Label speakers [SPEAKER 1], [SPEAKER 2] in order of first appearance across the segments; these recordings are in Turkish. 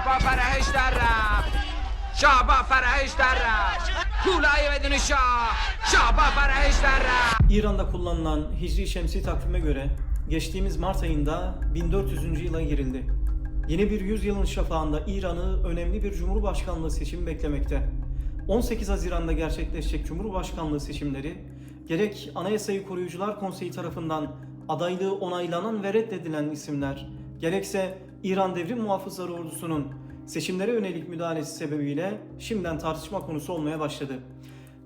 [SPEAKER 1] با فرهش در رفت شاه با فرهش در رفت کولای بدون شاه شاه با فرهش در رفت
[SPEAKER 2] İran'da kullanılan Hicri Şemsi takvime göre geçtiğimiz Mart ayında 1400. yıla girildi. Yeni bir yüzyılın şafağında İran'ı önemli bir cumhurbaşkanlığı seçimi beklemekte. 18 Haziran'da gerçekleşecek cumhurbaşkanlığı seçimleri gerek Anayasayı Koruyucular Konseyi tarafından adaylığı onaylanan ve reddedilen isimler, gerekse İran Devrim Muhafızları Ordusu'nun seçimlere yönelik müdahalesi sebebiyle şimdiden tartışma konusu olmaya başladı.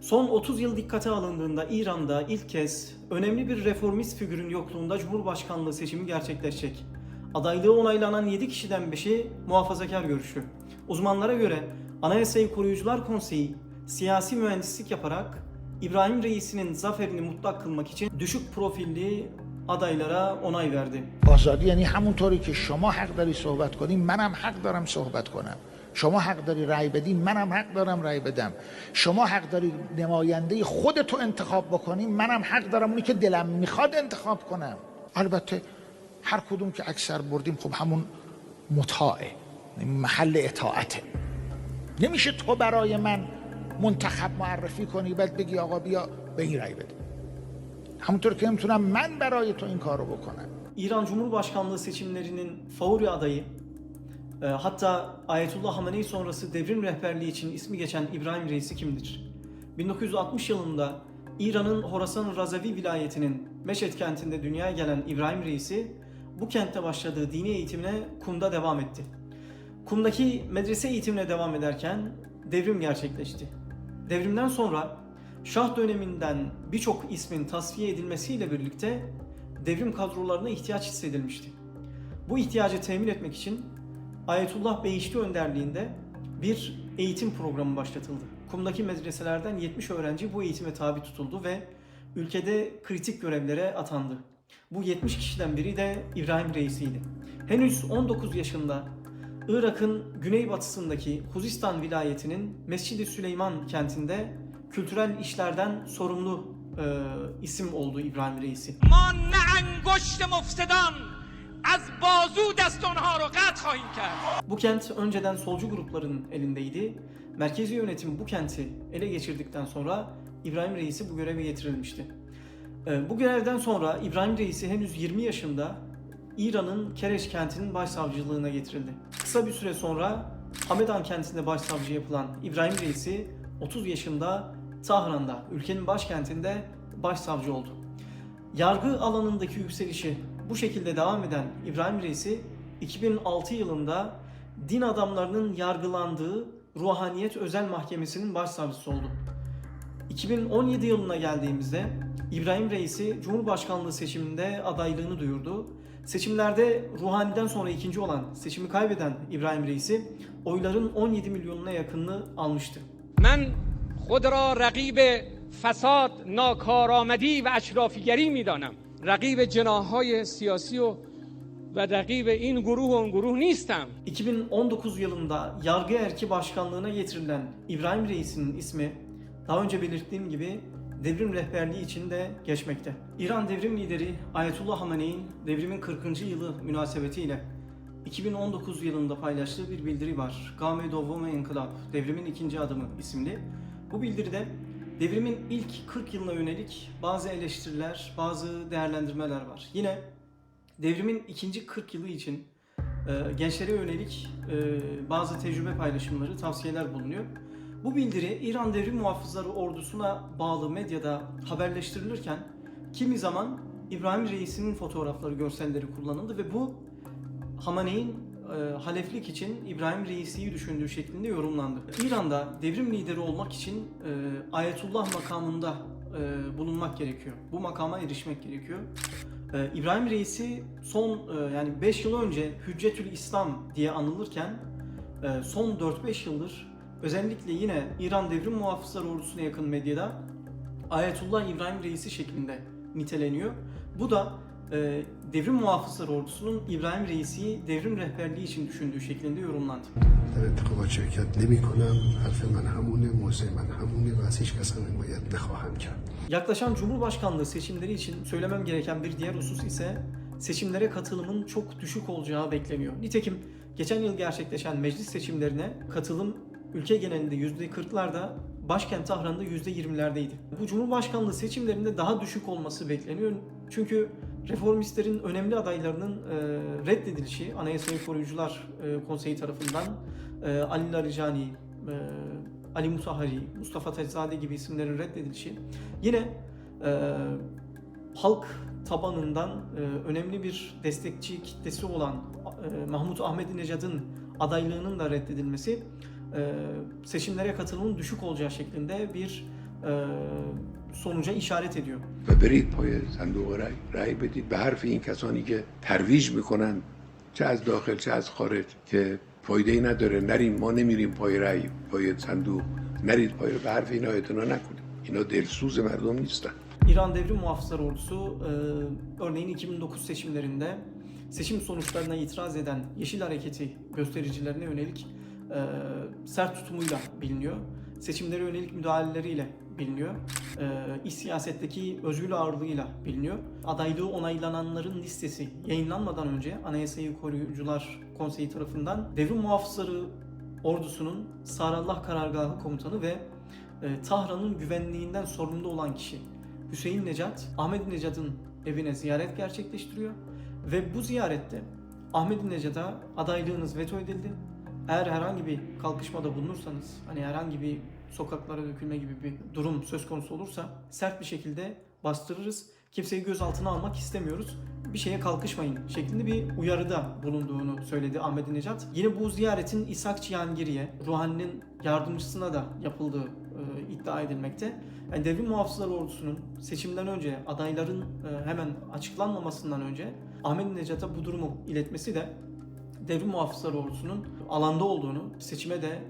[SPEAKER 2] Son 30 yıl dikkate alındığında İran'da ilk kez önemli bir reformist figürün yokluğunda Cumhurbaşkanlığı seçimi gerçekleşecek. Adaylığı onaylanan 7 kişiden 5'i muhafazakar görüşlü. Uzmanlara göre Anayasayı Koruyucular Konseyi siyasi mühendislik yaparak İbrahim Reis'inin zaferini mutlak kılmak için düşük profilli adaylara onay verdi.
[SPEAKER 3] آزادی یعنی همونطوری که شما حق داری صحبت کنی منم حق دارم صحبت کنم شما حق داری رأی بدی منم حق دارم رأی بدم شما حق داری نماینده خودتو انتخاب بکنی منم حق دارم اونی که دلم می‌خواد انتخاب کنم البته هر کدوم که اکثر بردیم خب همون مطاعه محل اطاعته نمیشه تو برای من منتخب معرفی کنی بعد بگی آقا بیا به این رأی بده همونطور که نمیتونم من برای تو این کارو بکنم
[SPEAKER 2] İran Cumhurbaşkanlığı seçimlerinin favori adayı, e, hatta Ayetullah Hamenei sonrası devrim rehberliği için ismi geçen İbrahim Reisi kimdir? 1960 yılında İran'ın Horasan Razavi vilayetinin Meşet kentinde dünyaya gelen İbrahim Reisi bu kentte başladığı dini eğitimine Kum'da devam etti. Kum'daki medrese eğitimine devam ederken devrim gerçekleşti. Devrimden sonra Şah döneminden birçok ismin tasfiye edilmesiyle birlikte devrim kadrolarına ihtiyaç hissedilmişti. Bu ihtiyacı temin etmek için Ayetullah Beyişli önderliğinde bir eğitim programı başlatıldı. Kum'daki medreselerden 70 öğrenci bu eğitime tabi tutuldu ve ülkede kritik görevlere atandı. Bu 70 kişiden biri de İbrahim Reisiydi. Henüz 19 yaşında Irak'ın güneybatısındaki Huzistan vilayetinin Mescid-i Süleyman kentinde kültürel işlerden sorumlu e, isim oldu İbrahim Reisi.
[SPEAKER 4] ما نه انگشت مفسدان از بازو دست آنها رو قطع خواهیم کرد
[SPEAKER 2] Bu kent önceden solcu grupların elindeydi. Merkezi yönetim bu kenti ele geçirdikten sonra İbrahim Reisi bu göreve getirilmişti. Ee, Bu görevden sonra İbrahim Reisi henüz 20 yaşında İran'ın Kereş kentinin başsavcılığına getirildi. Kısa bir süre sonra Hamedan kentinde başsavcı yapılan İbrahim Reisi 30 yaşında Tahran'da, ülkenin başkentinde başsavcı oldu. Yargı alanındaki yükselişi bu şekilde devam eden İbrahim Reisi 2006 yılında din adamlarının yargılandığı Ruhaniyet Özel Mahkemesi'nin başsavcısı oldu. 2017 yılına geldiğimizde İbrahim Reisi Cumhurbaşkanlığı seçiminde adaylığını duyurdu. Seçimlerde Ruhani'den sonra ikinci olan, seçimi kaybeden İbrahim Reisi oyların 17 milyonuna yakınını almıştı.
[SPEAKER 4] من خود را رقیب فساد ناکارآمدی و اشرافیگری میدانم رقیب جناهای سیاسی و و رقیب این گروه و اون گروه نیستم
[SPEAKER 2] 2019 yılında yargı erki başkanlığına getirilen İbrahim Reis'in ismi daha önce belirttiğim gibi devrim rehberliği için de geçmekte. İran devrim lideri Ayetullah Hamene'in devrimin 40. yılı münasebetiyle 2019 yılında paylaştığı bir bildiri var. Game Dovome İnkılap, devrimin ikinci adımı isimli. Bu bildiride devrimin ilk 40 yılına yönelik bazı eleştiriler, bazı değerlendirmeler var. Yine devrimin ikinci 40 yılı için e, gençlere yönelik e, bazı tecrübe paylaşımları, tavsiyeler bulunuyor. Bu bildiri İran Devrim Muhafızları Ordusu'na bağlı medyada haberleştirilirken kimi zaman İbrahim Reis'in fotoğrafları, görselleri kullanıldı ve bu Hamaney'in e, haleflik için İbrahim Reisi'yi düşündüğü şeklinde yorumlandı. İran'da devrim lideri olmak için e, Ayetullah makamında e, bulunmak gerekiyor. Bu makama erişmek gerekiyor. E, İbrahim Reisi son e, yani 5 yıl önce Hüccetül İslam diye anılırken e, son 4-5 yıldır özellikle yine İran Devrim Muhafızları Ordusu'na yakın medyada Ayetullah İbrahim Reisi şeklinde niteleniyor. Bu da e, Devrim Muhafızları Ordusu'nun İbrahim Reisi'yi devrim rehberliği için düşündüğü şeklinde yorumlandı.
[SPEAKER 5] در انتخابات شرکت نمی کنم حرف من همونه موضع من همونه و از هیچ کس هم حمایت نخواهم کرد
[SPEAKER 2] Yaklaşan Cumhurbaşkanlığı seçimleri için söylemem gereken bir diğer husus ise seçimlere katılımın çok düşük olacağı bekleniyor. Nitekim geçen yıl gerçekleşen meclis seçimlerine katılım ülke genelinde %40'larda, başkent Tahran'da %20'lerdeydi. Bu Cumhurbaşkanlığı seçimlerinde daha düşük olması bekleniyor. Çünkü reformistlerin önemli adaylarının e, reddedilişi Anayasayı Koruyucular e, Konseyi tarafından e, Ali Larijani, e, Ali Musahari, Mustafa Teczade gibi isimlerin reddedilişi yine e, halk tabanından e, önemli bir destekçi kitlesi olan e, Mahmut Ahmedinejad'ın adaylığının da reddedilmesi e, seçimlere katılımın düşük olacağı şeklinde bir e, sonuca işaret ediyor.
[SPEAKER 5] و برید پای صندوق رای رای بدید به حرف این کسانی که ترویج میکنن چه از داخل چه از خارج که فایده ای نداره نریم ما نمیریم پای رای پای صندوق نرید پای به حرف اینا اعتنا نکنید اینا دلسوز مردم نیستن
[SPEAKER 2] İran Devrim Muhafızları Ordusu e, örneğin 2009 seçimlerinde seçim sonuçlarına itiraz eden Yeşil Hareketi göstericilerine yönelik e, sert tutumuyla biliniyor. Seçimlere yönelik müdahaleleriyle biliniyor. E, iç siyasetteki özgür ağırlığıyla biliniyor. Adaylığı onaylananların listesi yayınlanmadan önce Anayasayı Koruyucular Konseyi tarafından Devrim Muhafızları Ordusu'nun Sarallah Karargahı Komutanı ve e, Tahran'ın güvenliğinden sorumlu olan kişi Hüseyin Necat, Ahmet Necat'ın evine ziyaret gerçekleştiriyor ve bu ziyarette Ahmet Necat'a adaylığınız veto edildi. Eğer herhangi bir kalkışmada bulunursanız, hani herhangi bir sokaklara dökülme gibi bir durum söz konusu olursa sert bir şekilde bastırırız. Kimseyi gözaltına almak istemiyoruz. Bir şeye kalkışmayın şeklinde bir uyarıda bulunduğunu söyledi Ahmet Necat. Yine bu ziyaretin İshak Cihangir'e, Ruhani'nin yardımcısına da yapıldığı e, iddia edilmekte. Yani Devrim Muhafızları Ordusu'nun seçimden önce adayların e, hemen açıklanmamasından önce Ahmet Necat'a bu durumu iletmesi de Devrim Muhafızları Ordusu'nun alanda olduğunu, seçime de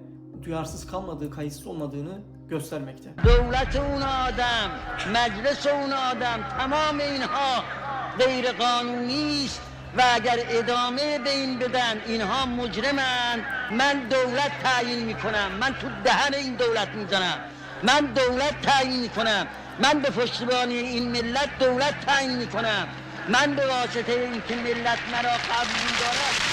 [SPEAKER 2] duyarsız kalmadığı, kayıtsız olmadığını göstermekte.
[SPEAKER 6] دولت اون آدم مجلس اون آدم تمام اینها غیر قانونی است و اگر ادامه به این بدن اینها مجرمند من دولت تعیین میکنم من تو دهن این دولت میزنم من دولت تعیین میکنم من به پشتیبانی این ملت دولت تعیین میکنم من به واسطه اینکه ملت مرا قبول دارد